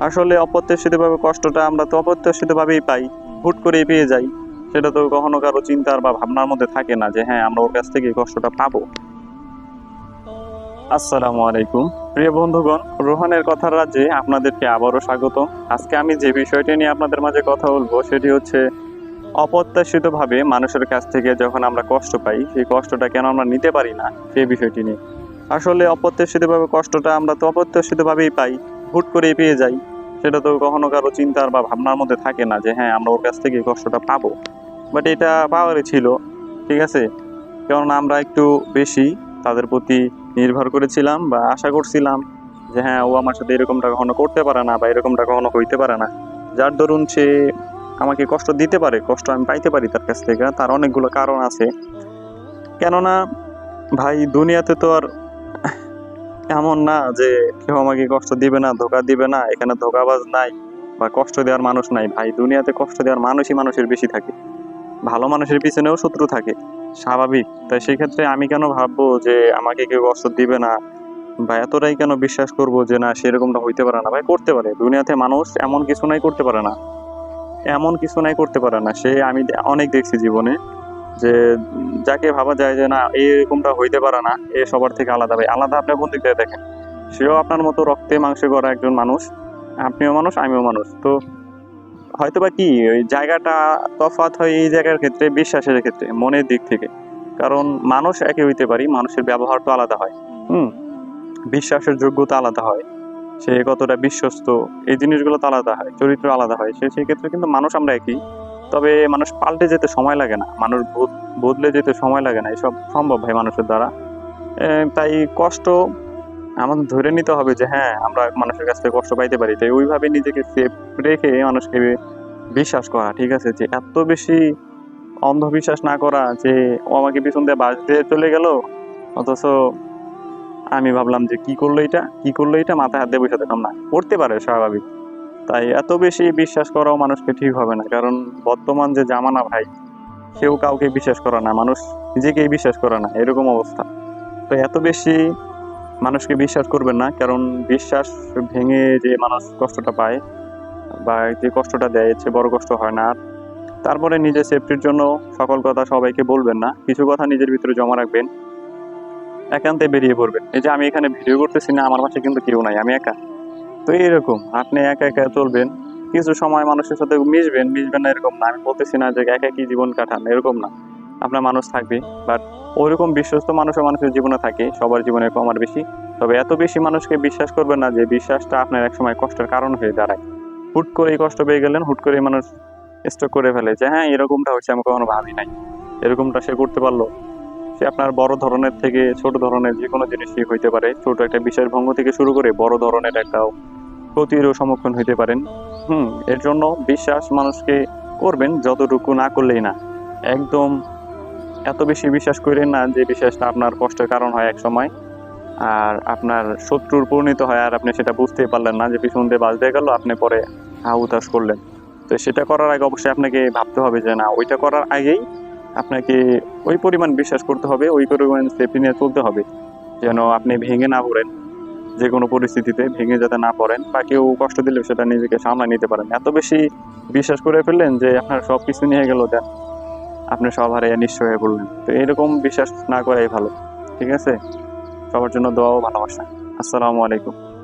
আসলে অপ্রত্যাশিতভাবে কষ্টটা আমরা তো অপ্রত্যাশিতভাবেই পাই। হুট করেই পেয়ে যাই। সেটা তো কখনো কারও চিন্তার বা ভাবনার মধ্যে থাকে না যে হ্যাঁ আমরা ওর কাছ থেকে কষ্টটা পাবো। আসসালামু আলাইকুম। প্রিয় বন্ধুগণ, রোহানের কথার রাজ্যে আপনাদেরকে আবারও স্বাগত আজকে আমি যে বিষয়টি নিয়ে আপনাদের মাঝে কথা বলব, সেটি হচ্ছে অপ্রত্যাশিতভাবে মানুষের কাছ থেকে যখন আমরা কষ্ট পাই, সেই কষ্টটা কেন আমরা নিতে পারি না, সেই বিষয়টি নিয়ে। আসলে অপ্রত্যাশিতভাবে কষ্টটা আমরা তো অপ্রত্যাশিতভাবেই পাই। হুট করেই পেয়ে যাই। সেটা তো কখনো কারও চিন্তার বা ভাবনার মধ্যে থাকে না যে হ্যাঁ আমরা ওর কাছ থেকে কষ্টটা পাবো। বাট এটা পাওয়ারই ছিল, ঠিক আছে? কারণ আমরা একটু বেশি তাদের প্রতি নির্ভর করেছিলাম বা আশা করছিলাম যে হ্যাঁ ও আমার সাথে এরকমটা কখনো করতে পারে না বা এরকমটা কখনো হইতে পারে না। যার দরুন সে আমাকে কষ্ট দিতে পারে, কষ্ট আমি পাইতে পারি তার কাছ থেকে, তার অনেকগুলো কারণ আছে। কেননা ভাই, দুনিয়াতে তো আর এমন না যে কেউ আমাকে কষ্ট দিবে না, ধোকা দিবে না, এখানে ধোকাবাজ নাই বা কষ্ট দেওয়ার মানুষ নাই। ভাই, দুনিয়াতে কষ্ট দেওয়ার মানুষই মানুষের বেশি থাকে। ভালো মানুষের পিছনেও শত্রু থাকে, স্বাভাবিক। তাই সেই ক্ষেত্রে আমি কেন ভাববো যে আমাকে কেউ কষ্ট দিবে না? বা এতটাই কেন বিশ্বাস করব যে না, সেরকমটা হইতে পারে না? ভাই, করতে পারে। দুনিয়াতে মানুষ এমন কিছু নাই, করতে পারে না। এমন কিছু নাই, করতে পারে না। সে আমি অনেক দেখছি জীবনে যে যাকে ভাবা যায় যে না, এরকমটা হইতে পারে না, এ সবার থেকে আলাদা ভাই। আলাদা আপনি কোন দিক থেকে দেখেন? সেও আপনার মতো রক্তে মাংসে করা একজন মানুষ, আপনিও মানুষ, আমিও মানুষ। তো হয়তো বা কি, ওই জায়গাটা তফাৎ হয় এই জায়গার ক্ষেত্রে, বিশ্বাসের ক্ষেত্রে, মনের দিক থেকে। কারণ মানুষ একই হইতে পারি, মানুষের ব্যবহার তো আলাদা হয়। হুম, বিশ্বাসের যোগ্যতা আলাদা হয়। সে কতটা বিশ্বস্ত, এই জিনিসগুলো তো আলাদা হয়, চরিত্র আলাদা হয়। সে, সেই ক্ষেত্রে কিন্তু মানুষ আমরা একই। তবে মানুষ পাল্টে যেতে সময় লাগে না। মানুষ বদ- বদলে যেতে সময় লাগে না। এসব সম্ভব ভাই মানুষের দ্বারা। তাই কষ্ট আমাদের ধরে নিতে হবে যে হ্যাঁ আমরা মানুষের কাছ থেকে কষ্ট পাইতে পারি। তাই ওইভাবে নিজেকে সেফ রেখে মানুষকে বিশ্বাস করা, ঠিক আছে? যে এত বেশি অন্ধবিশ্বাস না করা যে, ও আমাকে পিছন দিয়ে বাস দিয়ে চলে গেল, অথচ আমি ভাবলাম যে, কি করল এটা? কি করল এটা? মাথায় হাত দিয়ে বসে থাকলাম না। করতে পারে স্বাভাবিক। তাই এত বেশি বিশ্বাস করাও মানুষকে ঠিক হবে না, কারণ বর্তমান যে জামানা ভাই, সেও কাউকে বিশ্বাস করে না, মানুষ নিজেকেই বিশ্বাস করে না, এরকম অবস্থা। তো এত বেশি মানুষকে বিশ্বাস করবেন না, কারণ বিশ্বাস ভেঙে যে মানুষ কষ্টটা পায় বা যে কষ্টটা দেয় চেয়ে বড় কষ্ট হয় না। তারপরে নিজের সেফটির জন্য সকল কথা সবাইকে বলবেন না, কিছু কথা নিজের ভিতরে জমা রাখবেন, একান্তে বেরিয়ে পড়বেন। এই যে আমি এখানে ভিডিও করতেছি না, আমার পাশে কিন্তু কেউ নাই, আমি একা। তো এরকম, আপনি একা একা চলবেন, কিছু সময় মানুষের সাথে মিশবেন মিশবেন না এরকম না। আমি বলতেছি না যে একা কি জীবন কাটান, এরকম না। আপনার মানুষ থাকবে বাট ওইরকম বিশ্বস্ত মানুষও মানুষের জীবনে থাকে, সবার জীবনে কম আর বেশি। তবে এত বেশি মানুষকে বিশ্বাস করবেন না যে বিশ্বাসটা আপনার একসময় কষ্টের কারণ হয়ে দাঁড়ায়। হুট করে কষ্ট পেয়ে গেলেন, হুট করে মানুষ স্টক করে ফেলে যে হ্যাঁ এরকমটা হচ্ছে আমি কখনো ভাবি নাই। এরকমটা সে করতে পারল। সে আপনার বড় ধরনের থেকে ছোট ধরনের যে কোনো জিনিসই হইতে পারে। ছোট একটা বিষয়ের ভঙ্গ থেকে শুরু করে বড় ধরনের একটা ক্ষতিরও সম্মুখীন হইতে পারেন। হুম, এর জন্য বিশ্বাস মানুষকে করবেন যতটুকু না করলেই না। একদম এত বেশি বিশ্বাস করেন না যে বিশ্বাসটা আপনার কষ্টের কারণ হয় এক সময় আর আপনার শত্রুর পরিণত হয় আর আপনি সেটা বুঝতেই পারলেন না যে পিছন দিয়ে বাজ দিয়ে গেল, আপনি পরে হা উতাস করলেন। তো সেটা করার আগে অবশ্যই আপনাকে ভাবতে হবে যে না, ওইটা করার আগেই আপনাকে ওই পরিমাণ বিশ্বাস করতে হবে, ওই পরিমাণ সেফটি নিয়ে চলতে হবে। যেন আপনি ভেঙে না পড়েন। যে কোনো পরিস্থিতিতে ভেঙে যাতে না পড়েন বা কেউ কষ্ট দিলে সেটা নিজেকে সামলায় নিতে পারেন। এত বেশি বিশ্বাস করে ফেললেন যে আপনার সব কিছু নিয়ে গেল, দেন আপনি সব হারিয়ে নিশ্চয় হয়ে পড়লেন। তো এরকম বিশ্বাস না করাই ভালো, ঠিক আছে? সবার জন্য দোয়াও ভালোবাসা। আসসালামু আলাইকুম।